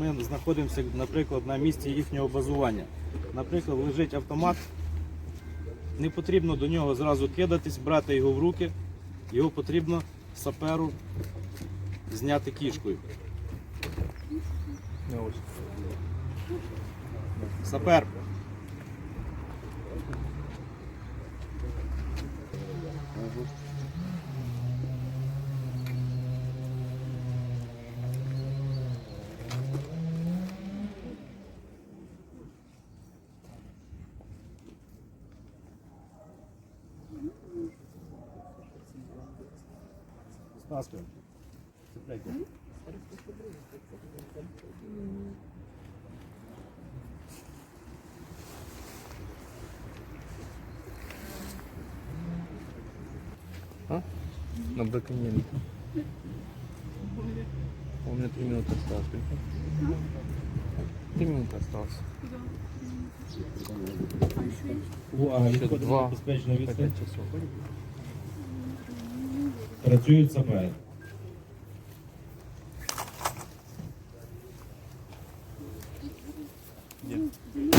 ми знаходимося, наприклад, на місці їхнього базування. Наприклад, лежить автомат, не потрібно до нього зразу кидатись, брати його в руки, його потрібно саперу зняти кішкою. Сапер. Стаска. Цепляйте. А? На браконьере. У меня три минуты осталось. прикинь. Три минуты осталось. Увага, Ще відходимо два. на безпечну По пять часов працюють саме. Ні.